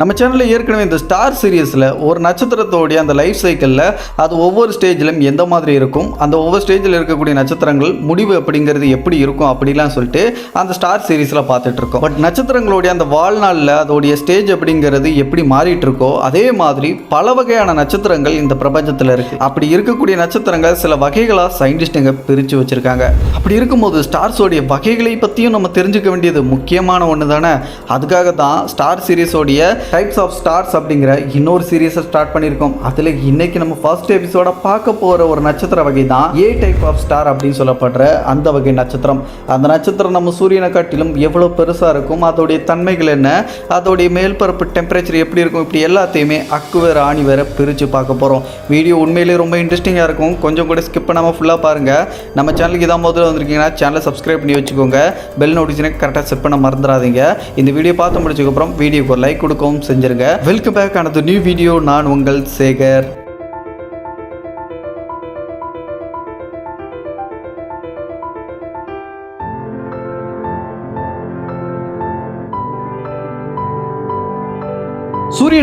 நம்ம சேனலில் ஏற்கனவே இந்த ஸ்டார் சீரியஸில் ஒரு நட்சத்திரத்தோடைய அந்த லைஃப் சைக்கிளில் அது ஒவ்வொரு ஸ்டேஜிலும் எந்த மாதிரி இருக்கும்? அந்த ஒவ்வொரு ஸ்டேஜில் இருக்கக்கூடிய நட்சத்திரங்கள் முடிவு அப்படிங்கிறது எப்படி இருக்கும் அப்படிலாம் சொல்லிட்டு அந்த ஸ்டார் சீரீஸில் பார்த்துட்டு இருக்கோம். பட் நட்சத்திரங்களுடைய அந்த வாழ்நாளில் அதோடைய ஸ்டேஜ் அப்படிங்கிறது எப்படி மாறிட்டு இருக்கோ அதே மாதிரி பல வகையான நட்சத்திரங்கள் இந்த பிரபஞ்சத்தில் இருக்கு. அப்படி இருக்கக்கூடிய நட்சத்திரங்கள் சில வகைகளாக சயின்டிஸ்ட்டுங்க பிரித்து வச்சுருக்காங்க. அப்படி இருக்கும்போது ஸ்டார்ஸோடைய வகைகளை பற்றியும் நம்ம தெரிஞ்சுக்க வேண்டியது முக்கியமான ஒன்று தானே அதுக்காக தான் ஸ்டார் சீரிஸோடைய டைப்ஸ் ஆஃப் ஸ்டார்ஸ் அப்படிங்கிற இன்னொரு சீரியஸை ஸ்டார்ட் பண்ணியிருக்கோம். அதில் இன்னைக்கு நம்ம ஃபர்ஸ்ட் எபிசோட பார்க்க போகிற ஒரு நட்சத்திர வகை தான் ஏ டைப் ஆஃப் ஸ்டார் அப்படின்னு சொல்லப்படுற அந்த வகை நட்சத்திரம். அந்த நட்சத்திரம் நம்ம சூரியனை காட்டிலும் எவ்வளோ பெருசாக இருக்கும் அதோடைய தன்மைகள் என்ன அதோடைய மேல்பரப்பு டெம்பரேச்சர் எப்படி இருக்கும் இப்படி எல்லாத்தையுமே அக்கு வேறு ஆணி வேறு பிரித்து பார்க்க போகிறோம் வீடியோ உண்மையிலேயே ரொம்ப இன்ட்ரெஸ்டிங்காக இருக்கும். கொஞ்சம் கூட ஸ்கிப் பண்ணாமல் ஃபுல்லாக பாருங்கள் நம்ம சேனலுக்கு இதான் முதல்ல வந்திருக்கீங்கன்னா சேனலை சப்ஸ்கிரைப் பண்ணி வச்சுக்கோங்க. பெல் நோட்டிஃபிகேஷனை கரெக்டாக செட் பண்ண மறந்துடாதீங்க. இந்த வீடியோ பார்த்து முடிச்சதுக்கப்புறம் வீடியோக்கு ஒரு லைக் கொடுக்கும் கொடுக்கவும் செஞ்சிருங்க. வெல்கம் பேக் ஆனது நியூ வீடியோ நான் உங்கள் சேகர்.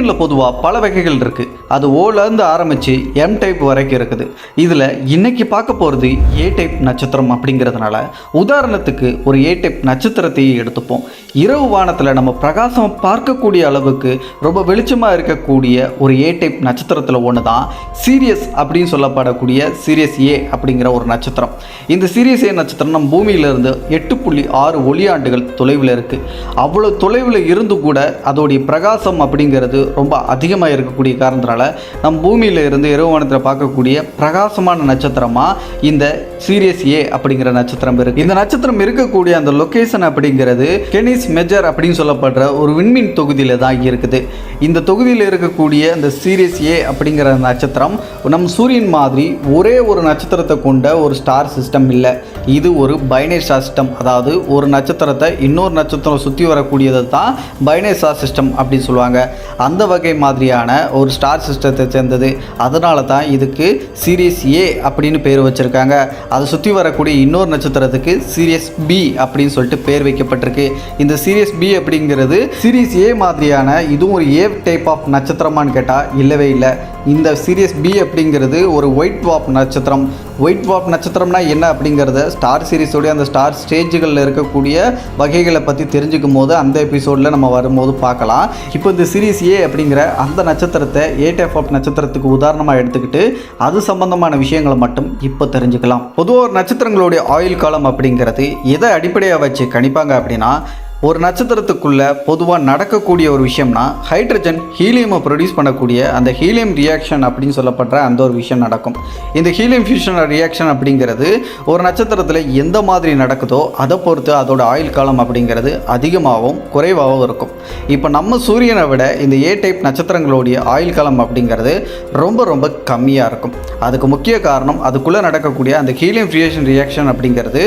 சூரியனில் பொதுவாக பல வகைகள் இருக்குது அது ஓலேருந்து ஆரம்பித்து எம் டைப் வரைக்கும் இருக்குது. இதில் இன்னைக்கு பார்க்க போகிறது ஏ டைப் நட்சத்திரம் அப்படிங்கிறதுனால உதாரணத்துக்கு ஒரு ஏ டைப் நட்சத்திரத்தையே எடுத்துப்போம். இரவு வானத்தில் நம்ம பிரகாசம் பார்க்கக்கூடிய அளவுக்கு ரொம்ப வெளிச்சமாக இருக்கக்கூடிய ஒரு ஏ டைப் நட்சத்திரத்தில் ஒன்று தான் சீரியஸ் அப்படின்னு சொல்லப்படக்கூடிய சீரியஸ் ஏ அப்படிங்கிற ஒரு நட்சத்திரம். இந்த சீரியஸ் ஏ நட்சத்திரம் நம்ம பூமியிலிருந்து எட்டு புள்ளி ஆறு ஒளியாண்டுகள் தொலைவில் இருக்குது அவ்வளோ தொலைவில் இருந்து கூட அதோடைய பிரகாசம் அப்படிங்கிறது ரொம்ப அதிகமாக இருக்கக்கூடிய காரணத்தினால நம் பூமியில் இருந்து இரவுவானத்தில் பார்க்கக்கூடிய பிரகாசமான நட்சத்திரமாக இந்த சீரியஸ் ஏ அப்படிங்கிற நட்சத்திரம் இருக்கு. இந்த நட்சத்திரம் இருக்கக்கூடிய அந்த லொக்கேஷன் அப்படிங்கிறது கெனிஸ் மெஜர் அப்படின்னு சொல்லப்படுற ஒரு விண்மீன் தொகுதியில் தான் இருக்குது. இந்த தொகுதியில் இருக்கக்கூடிய அந்த சீரியஸ் ஏ அப்படிங்கிற நட்சத்திரம் நம் சூரியன் மாதிரி ஒரே ஒரு நட்சத்திரத்தை கொண்ட ஒரு ஸ்டார் சிஸ்டம் இல்லை. இது ஒரு பைனரி ஸ்டார் சிஸ்டம் அதாவது ஒரு நட்சத்திரத்தை இன்னொரு நட்சத்திரம் சுற்றி வரக்கூடியது தான் பைனரி ஸ்டார் சிஸ்டம் அப்படின்னு சொல்லுவாங்க. அந்த வகை மாதிரியான ஒரு ஸ்டார் சிஸ்டத்தை சேர்ந்தது. அதனால தான் இதுக்கு சீரியஸ் ஏ அப்படின்னு பேர் வச்சுருக்காங்க. அதை சுற்றி வரக்கூடிய இன்னொரு நட்சத்திரத்துக்கு சீரியஸ் பி அப்படின்னு சொல்லிட்டு பேர் வைக்கப்பட்டிருக்கு. இந்த சீரியஸ் பி அப்படிங்கிறது சீரியஸ் ஏ மாதிரியான இதுவும் ஒரு ஏ டைப் ஆஃப் நட்சத்திரமான்னு கேட்டால் இல்லவே இல்லை. இந்த சீரியஸ் பி அப்படிங்கிறது ஒரு ஒயிட் வாப் நட்சத்திரம். ஒயிட் வாப் நட்சத்திரம்னா என்ன அப்படிங்கிறத ஸ்டார் சீரிஸோடைய அந்த ஸ்டார் ஸ்டேஜுகளில் இருக்கக்கூடிய வகைகளை பற்றி தெரிஞ்சுக்கும் போது அந்த எபிசோடில் நம்ம வரும்போது பார்க்கலாம் இப்போ இந்த சீரீஸ் ஏ அப்படிங்கிற அந்த நட்சத்திரத்தை ஏ டைப் ஆஃப் நட்சத்திரத்துக்கு உதாரணமாக எடுத்துக்கிட்டு அது சம்பந்தமான விஷயங்களை மட்டும் இப்போ தெரிஞ்சுக்கலாம். பொதுவாக ஒரு நட்சத்திரங்களுடைய ஆயுள் காலம் அப்படிங்கிறது எதை அடிப்படையாக வச்சு கணிப்பாங்க அப்படின்னா ஒரு நட்சத்திரத்துக்குள்ளே பொதுவாக நடக்கக்கூடிய ஒரு விஷயம்னா ஹைட்ரஜன் ஹீலியமை ப்ரொடியூஸ் பண்ணக்கூடிய அந்த ஹீலியம் ரியாக்ஷன் அப்படின்னு சொல்லப்படுற அந்த ஒரு விஷயம் நடக்கும். இந்த ஹீலியம் ஃபியூஷன் ரியாக்ஷன் அப்படிங்கிறது ஒரு நட்சத்திரத்தில் எந்த மாதிரி நடக்குதோ அதை பொறுத்து அதோட ஆயுள் காலம் அப்படிங்கிறது அதிகமாகவும் குறைவாகவும் இருக்கும். இப்போ நம்ம சூரியனை விட இந்த ஏ டைப் நட்சத்திரங்களுடைய ஆயுள் காலம் அப்படிங்கிறது ரொம்ப ரொம்ப கம்மியாக இருக்கும். அதுக்கு முக்கிய காரணம் அதுக்குள்ளே நடக்கக்கூடிய அந்த ஹீலியம் ஃபியூஷன் ரியாக்ஷன் அப்படிங்கிறது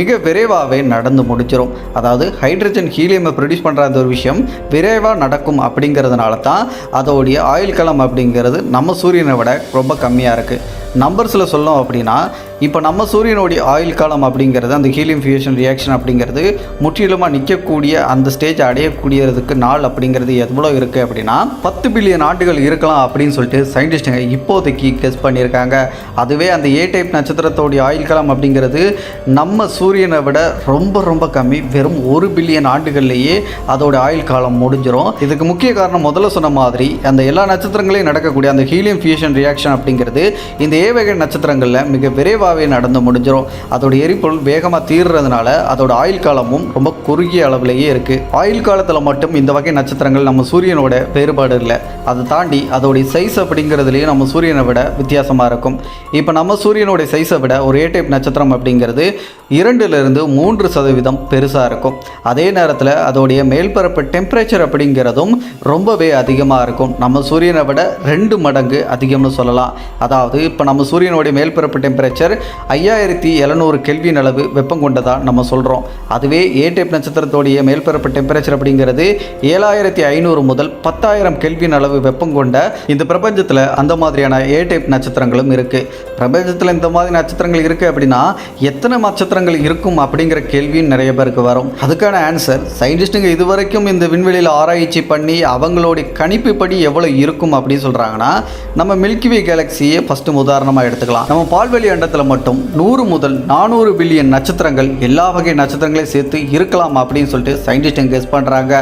மிக விரைவாகவே நடந்து முடிச்சிடும் அதாவது ஹைட்ரஜன் ஹீலியமை ப்ரொடியூஸ் பண்ணுற அந்த ஒரு விஷயம் விரைவாக நடக்கும் அப்படிங்கிறதுனால தான் அதோடைய ஆயுள் களம் அப்படிங்கிறது நம்ம சூரியனை விட ரொம்ப கம்மியாக இருக்குது நம்பர்ஸில் சொல்லோம் அப்படின்னா இப்போ நம்ம சூரியனுடைய ஆயுள் காலம் அப்படிங்கிறது அந்த ஹீலியம் ஃபியூஷன் ரியாக்ஷன் அப்படிங்கிறது முற்றிலுமாக நிற்கக்கூடிய அந்த ஸ்டேஜ் அடையக்கூடியதுக்கு நாள் அப்படிங்கிறது எவ்வளோ இருக்குது அப்படின்னா பத்து பில்லியன் ஆண்டுகள் இருக்கலாம் அப்படின்னு சொல்லிட்டு சயின்டிஸ்ட்டுங்க இப்போதைக்கு கெஸ் பண்ணியிருக்காங்க. அதுவே அந்த ஏ டைப் நட்சத்திரத்தோடைய ஆயுள் காலம் அப்படிங்கிறது நம்ம சூரியனை விட ரொம்ப ரொம்ப கம்மி. வெறும் ஒரு பில்லியன் ஆண்டுகள்லேயே அதோட ஆயுள் காலம் முடிஞ்சிடும் இதுக்கு முக்கிய காரணம் முதல்ல சொன்ன மாதிரி அந்த எல்லா நட்சத்திரங்களையும் நடக்கக்கூடிய அந்த ஹீலியம் ஃபியூஷன் ரியாக்ஷன் அப்படிங்கிறது இந்த ஏ வகை நட்சத்திரங்களில் மிக விரைவாக விரைவாகவே நடந்து முடிஞ்சிடும் அதோட எரிபொருள் வேகமாக தீர்றதுனால அதோட ஆயுள் காலமும் ரொம்ப குறுகிய அளவிலேயே இருக்குது ஆயுள் காலத்தில் மட்டும் இந்த வகை நட்சத்திரங்கள் நம்ம சூரியனோட வேறுபாடு இல்லை. அதை தாண்டி அதோடைய சைஸ் அப்படிங்கிறதுலேயும் நம்ம சூரியனை விட வித்தியாசமாக இருக்கும். இப்போ நம்ம சூரியனுடைய சைஸை விட ஒரு ஏ டைப் நட்சத்திரம் அப்படிங்கிறது இரண்டுலேருந்து மூன்று சதவீதம் பெருசாக இருக்கும். அதே நேரத்தில் அதோடைய மேல்பரப்பு டெம்பரேச்சர் அப்படிங்கிறதும் ரொம்பவே அதிகமாக இருக்கும். நம்ம சூரியனை விட ரெண்டு மடங்கு அதிகம்னு சொல்லலாம். அதாவது இப்போ நம்ம சூரியனுடைய மேல்பரப்பு டெம்பரேச்சர் ஐயாயிரத்தி எழுநூறு கெல்வின் அளவு வெப்பம் கொண்டதாக நம்ம சொல்கிறோம் அதுவே ஏ டைப் நட்சத்திரத்தோடைய மேல்பரப்பு டெம்பரேச்சர் அப்படிங்கிறது ஏழாயிரத்தி ஐநூறு முதல் பத்தாயிரம் கெல்வின் அளவு வெப்பம் கொண்ட இந்த பிரபஞ்சத்தில் அந்த மாதிரியான ஏ டைப் நட்சத்திரங்களும் இருக்குது பிரபஞ்சத்தில் இந்த மாதிரி நட்சத்திரங்கள் இருக்குது அப்படின்னா எத்தனை நட்சத்திரங்கள் இருக்கும் அப்படிங்கிற கேள்வியும் நிறைய பேருக்கு வரும். அதுக்கான ஆன்சர் சயின்டிஸ்ட்டுங்க இதுவரைக்கும் இந்த விண்வெளியில் ஆராய்ச்சி பண்ணி அவங்களுடைய கணிப்புப்படி எவ்வளோ இருக்கும் அப்படின்னு சொல்கிறாங்கன்னா நம்ம மில்கிவே கேலக்சியை ஃபஸ்ட்டு உதாரணமாக எடுத்துக்கலாம். நம்ம பால்வெளி அண்டத்தில் மட்டும் நூறு முதல் நானூறு பில்லியன் நட்சத்திரங்கள் எல்லா வகை நட்சத்திரங்களையும் சேர்த்து இருக்கலாம் அப்படின்னு சொல்லிட்டு சயின்டிஸ்ட்டுங்க கெஸ் பண்ணுறாங்க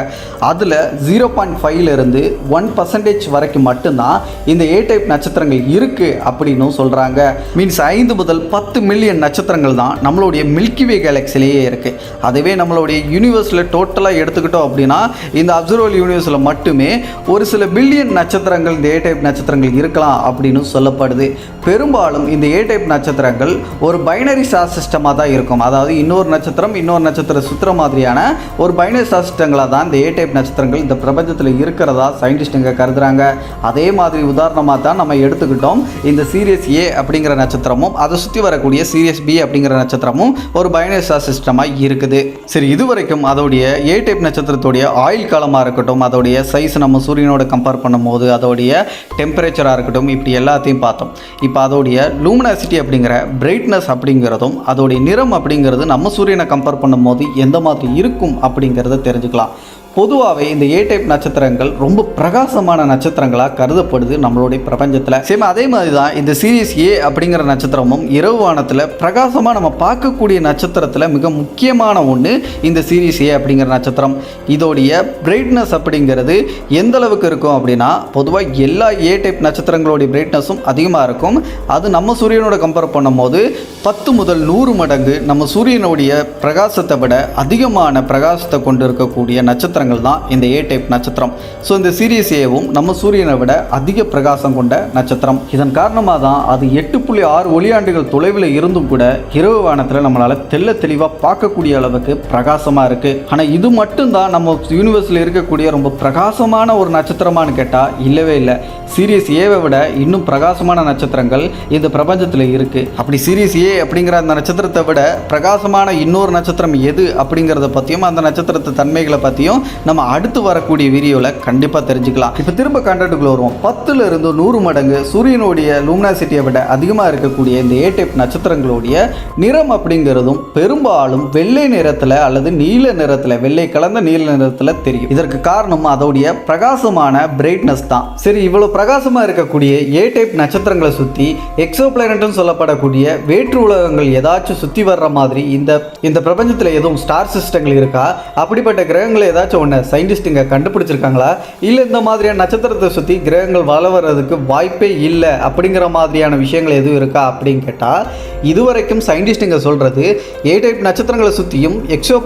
அதில் ஜீரோ பாயிண்ட் ஃபைவ்லேருந்து ஒன் பர்சன்டேஜ் வரைக்கும் மட்டும்தான் இந்த ஏ டைப் நட்சத்திரங்கள் இருக்குது அப்படின்னும் சொல்கிறாங்க மீன்ஸ் ஐந்து முதல் பத்து மில்லியன் நட்சத்திரங்கள் தான் நம்மளுடைய மில்கிவே கேலக்சிலேயே இருக்குது அதுவே நம்மளுடைய யூனிவர்ஸில் டோட்டலாக எடுத்துக்கிட்டோம் அப்படின்னா இந்த அப்சர்வல் யூனிவர்ஸில் மட்டுமே ஒரு சில பில்லியன் நட்சத்திரங்கள் இந்த ஏ டைப் நட்சத்திரங்கள் இருக்கலாம் அப்படின்னு சொல்லப்படுது. பெரும்பாலும் இந்த ஏ டைப் நட்சத்திரங்கள் ஒரு பைனரி ஸ்டார் சிஸ்டமாக தான் இருக்கும். அதாவது இன்னொரு நட்சத்திரம் இன்னொரு நட்சத்திரம் சுற்றுற மாதிரியான ஒரு பைனரி ஸ்டார் சிஸ்டங்களாக தான் இந்த ஏ டைப் நட்சத்திரங்கள் இந்த பிரபஞ்சத்தில் இருக்கிறதா சயின்டிஸ்ட்டுங்க கருதுகிறாங்க அதே மாதிரி உதாரணமாக தான் நம்ம எடுத்துக்கிட்டோம் இந்த சீரியஸ் ஏ அப்படிங்கிற நட்சத்திரமும் அதை சுற்றி வரக்கூடிய சீரியஸ் பி அப்படிங்கிற நட்சத்திரமும் ஒரு பைனரி ஸ்டார் சிஸ்டமாக இருக்குது. சரி இதுவரைக்கும் அதோடைய ஏ டைப் நட்சத்திரத்துடைய ஆயுள் காலமாக இருக்கட்டும் அதோடைய சைஸ் நம்ம சூரியனோட கம்பேர் பண்ணும்போது அதோடைய டெம்பரேச்சராக இருக்கட்டும் இப்படி எல்லாத்தையும் பார்த்தோம். இப்போ அதோடைய லூமினாசிட்டி அப்படிங்கிற பிரைட்னஸ் அப்படிங்கிறதும் அதோடைய நிறம் அப்படிங்கிறது நம்ம சூரியனை கம்பேர் பண்ணும்போது எந்த மாதிரி இருக்கும் அப்படிங்கிறத தெரிஞ்சுக்கலாம். பொதுவாகவே இந்த ஏ டைப் நட்சத்திரங்கள் ரொம்ப பிரகாசமான நட்சத்திரங்களாக கருதப்படுது நம்மளுடைய பிரபஞ்சத்தில். சேம் அதே மாதிரி தான் இந்த சீரியஸ் ஏ அப்படிங்கிற நட்சத்திரமும் இரவு வானத்தில் பிரகாசமாக நம்ம பார்க்கக்கூடிய நட்சத்திரத்தில் மிக முக்கியமான ஒன்று இந்த சீரியஸ் ஏ அப்படிங்கிற நட்சத்திரம். இதோடைய பிரைட்னஸ் அப்படிங்கிறது எந்த அளவுக்கு இருக்கும் அப்படின்னா பொதுவாக எல்லா ஏ டைப் நட்சத்திரங்களுடைய பிரைட்னஸும் அதிகமாக இருக்கும். அது நம்ம சூரியனோட கம்பேர் பண்ணும்போது பத்து முதல் நூறு மடங்கு நம்ம சூரியனுடைய பிரகாசத்தை விட அதிகமான பிரகாசத்தை கொண்டு இருக்கக்கூடிய நட்சத்திரம் நட்சத்திரங்கள் தான் இந்த ஏ டைப் நட்சத்திரம். ஸோ இந்த சீரியஸ் ஏவும் நம்ம சூரியனை விட அதிக பிரகாசம் கொண்ட நட்சத்திரம். இதன் காரணமாக தான் அது எட்டு புள்ளி ஆறு ஒளியாண்டுகள் தொலைவில் இருந்தும் கூட இரவு வானத்தில் நம்மளால் தெள்ள தெளிவாக பார்க்கக்கூடிய அளவுக்கு பிரகாசமாக இருக்குது ஆனால் இது மட்டும்தான் நம்ம யூனிவர்ஸில் இருக்கக்கூடிய ரொம்ப பிரகாசமான ஒரு நட்சத்திரமானு கேட்டால் இல்லவே இல்லை. சீரியஸ் ஏவை விட இன்னும் பிரகாசமான நட்சத்திரங்கள் இந்த பிரபஞ்சத்தில் இருக்குது அப்படி சீரியஸ் ஏ அப்படிங்கிற அந்த நட்சத்திரத்தை விட பிரகாசமான இன்னொரு நட்சத்திரம் எது அப்படிங்கிறத பற்றியும் அந்த நட்சத்திரத்தை தன்மைகளை பற்றியும் நம்ம அடுத்து வரக்கூடிய வீடியோவில் கண்டிப்பாக தெரிஞ்சுக்கலாம். இப்போ திரும்ப கண்டட்டுக்குள்ள வருவோம். பத்துல இருந்து நூறு மடங்கு சூரியனுடைய லூமினாசிட்டியை விட அதிகமாக இருக்கக்கூடிய இந்த ஏ டைப் நட்சத்திரங்களுடைய நிறம் அப்படிங்கிறதும் பெரும்பாலும் வெள்ளை நிறத்தில் அல்லது நீல நிறத்தில் வெள்ளை கலந்த நீல நிறத்தில் தெரியும். இதற்கு காரணம் அதோடைய பிரகாசமான பிரைட்னஸ் தான். சரி இவ்வளோ பிரகாசமாக இருக்கக்கூடிய ஏ டைப் நட்சத்திரங்களை சுற்றி எக்ஸோ சொல்லப்படக்கூடிய வேற்று உலகங்கள் ஏதாச்சும் சுற்றி வர்ற மாதிரி இந்த இந்த பிரபஞ்சத்தில் எதுவும் ஸ்டார் சிஸ்டங்கள் இருக்கா? அப்படிப்பட்ட கிரகங்களை ஏதாச்சும் ஒன்று சயின்டிஸ்ட்டுங்க கண்டுபிடிச்சிருக்காங்களா? இல்லை இந்த மாதிரியான நட்சத்திரத்தை சுற்றி கிரகங்கள் வள வர்றதுக்கு வாய்ப்பே இல்லை அப்படிங்கிற மாதிரியான விஷயங்கள் எதுவும் இருக்கா அப்படின்னு கேட்டால் இதுவரைக்கும் சயின்டிஸ்ட்டுங்க சொல்கிறது ஏ டைப் நட்சத்திரங்களை சுற்றியும் எக்ஸோ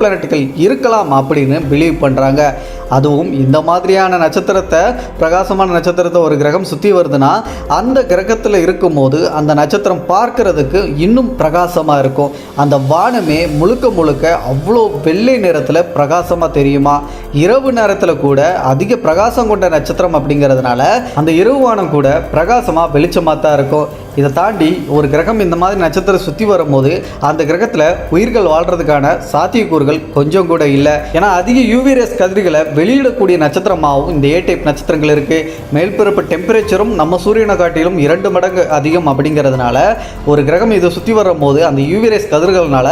இருக்கலாம் அப்படின்னு பிலீவ் பண்ணுறாங்க அதுவும் இந்த மாதிரியான நட்சத்திரத்தை பிரகாசமான நட்சத்திரத்தை ஒரு கிரகம் சுற்றி வருதுன்னா அந்த கிரகத்தில் இருக்கும்போது அந்த நட்சத்திரம் பார்க்கறதுக்கு இன்னும் பிரகாசமாக இருக்கும். அந்த வானமே முழுக்க முழுக்க அவ்வளோ வெள்ளை நிறத்தில் பிரகாசமாக தெரியுமா? இரவு நேரத்தில் கூட அதிக பிரகாசம் கொண்ட நட்சத்திரம் அப்படிங்கிறதுனால அந்த இரவு வானம் கூட பிரகாசமாக வெளிச்சமாக தான் இருக்கும். இதை தாண்டி ஒரு கிரகம் இந்த மாதிரி நட்சத்திரம் சுற்றி வரும்போது அந்த கிரகத்தில் உயிர்கள் வாழ்கிறதுக்கான சாத்தியக்கூறுகள் கொஞ்சம் கூட இல்லை. ஏன்னா அதிக யூவிரஸ் கதிர்களை வெளியிடக்கூடிய நட்சத்திரமாகவும் இந்த ஏ டைப் நட்சத்திரங்கள் இருக்குது மேல்பிறப்பு டெம்பரேச்சரும் நம்ம சூரியனை காட்டிலும் இரண்டு மடங்கு அதிகம் அப்படிங்கிறதுனால ஒரு கிரகம் இதை சுற்றி வரும்போது அந்த யூவிரேஸ் கதிர்கள்னால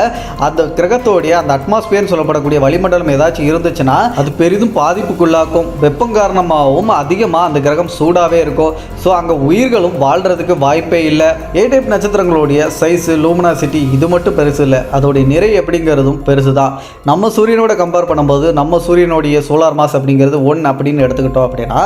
அந்த கிரகத்தோடைய அந்த அட்மாஸ்பியர்னு சொல்லப்படக்கூடிய வளிமண்டலம் ஏதாச்சும் இருந்துச்சுன்னா அது பெரிதும் பாதிப்புக்குள்ளாக்கும். வெப்பம் காரணமாகவும் அதிகமாக அந்த கிரகம் சூடாகவே இருக்கும். ஸோ அங்கே உயிர்களும் வாழ்கிறதுக்கு வாய்ப்பே இல்லை. ஏ டைப் நட்சத்திரங்களுடைய சைஸு லூமினாசிட்டி இது மட்டும் பெருசு இல்லை. அதோடைய நிறை அப்படிங்கிறதும் பெருசு தான் நம்ம சூரியனோட கம்பேர் பண்ணும்போது நம்ம சூரியனுடைய சோலார் மாஸ் அப்படிங்கிறது ஒன் அப்படின்னு எடுத்துக்கிட்டோம் அப்படின்னா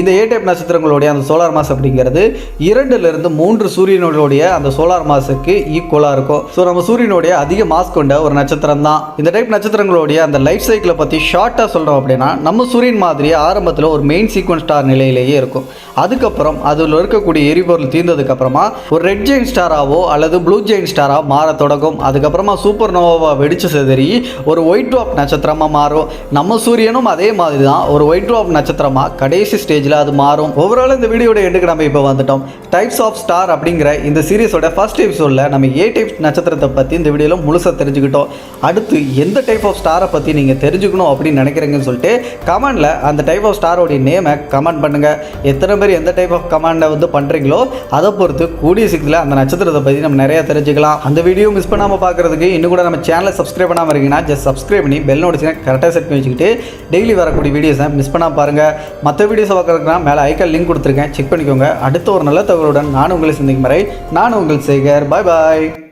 இந்த ஏ டைப் நட்சத்திரங்களோட நட்சத்திரங்களுடைய அந்த சோலார் மாஸ் அப்படிங்கிறது இரண்டுலேருந்து மூன்று சூரியனுடைய அந்த சோலார் மாஸுக்கு ஈக்குவலாக இருக்கும். ஸோ நம்ம சூரியனுடைய அதிக மாஸ் கொண்ட ஒரு நட்சத்திரம் தான். இந்த டைப் நட்சத்திரங்களுடைய அந்த லைஃப் சைக்கிளை பற்றி ஷார்ட்டாக சொல்கிறோம் அப்படின்னா நம்ம சூரியன் மாதிரி ஆரம்பத்தில் ஒரு மெயின் சீக்வன்ஸ் ஸ்டார் நிலையிலேயே இருக்கும். அதுக்கப்புறம் அதில் இருக்கக்கூடிய எரிபொருள் தீர்ந்ததுக்கப்புறமா ஒரு ரெட் ஜெயின் ஸ்டாராவோ அல்லது ப்ளூ ஜெயின் ஸ்டாராக மாற தொடங்கும். அதுக்கப்புறமா சூப்பர் நோவாவை வெடிச்சு செதறி ஒரு ஒயிட் ட்ராப் நட்சத்திரமாக மாறும். நம்ம சூரியனும் அதே மாதிரி தான். ஒரு ஒயிட் ட்ராப் நட்சத்திரமாக கடைசி ஸ்டேஜில் அது மாறும். ஓவரால் இந்த வீடியோட எண்டுக்கு நம்ம இப்போ வந்துட்டோம். டைப்ஸ் ஆஃப் ஸ்டார் அப்படிங்கிற இந்த சீரிஸோட ஃபர்ஸ்ட் எபிசோடில் நம்ம ஏ டைப் நட்சத்திரத்தை பற்றி இந்த வீடியோவில் முழுசாக தெரிஞ்சுக்கிட்டோம். அடுத்து எந்த டைப் ஆஃப் ஸ்டாரை பற்றி நீங்கள் தெரிஞ்சுக்கணும் அப்படின்னு நினைக்கிறீங்கன்னு சொல்லிட்டு கமெண்டில் அந்த டைப் ஆஃப் ஸ்டாரோடைய நேமை கமெண்ட் பண்ணுங்கள் எத்தனை பேர் எந்த டைப் ஆஃப் கமெண்டை வந்து பண்ணுறீங்களோ அதை பொறுத்து கூடிய சீக்கிரத்தில் அந்த நட்சத்திரத்தை பற்றி நம்ம நிறைய தெரிஞ்சுக்கலாம். அந்த வீடியோ மிஸ் பண்ணாமல் பார்க்குறதுக்கு இன்னும் கூட நம்ம சேனலை சப்ஸ்கிரைப் பண்ணாமல் இருக்கீங்கன்னா ஜஸ்ட் சப்ஸ்கிரைப் பண்ணி பெல் நோட்டிஃபிகேஷன் கரெக்டாக செட் பண்ணி வச்சுக்கிட்டு டெய்லி வரக்கூடிய வீடியோஸை மிஸ் பண்ணாமல் பாருங்கள் மற்ற வீடியோஸை பார்க்குறதுக்குனா மேலே ஐக்கால் லிங்க் கொடுத்துருக்கேன். செக் பண்ணிக்கோங்க. அடுத்த ஒரு நல்ல தகவலுடன் நான் உங்களை சந்திக்கும் வரை நான் உங்கள் சேகர். பாய் பாய்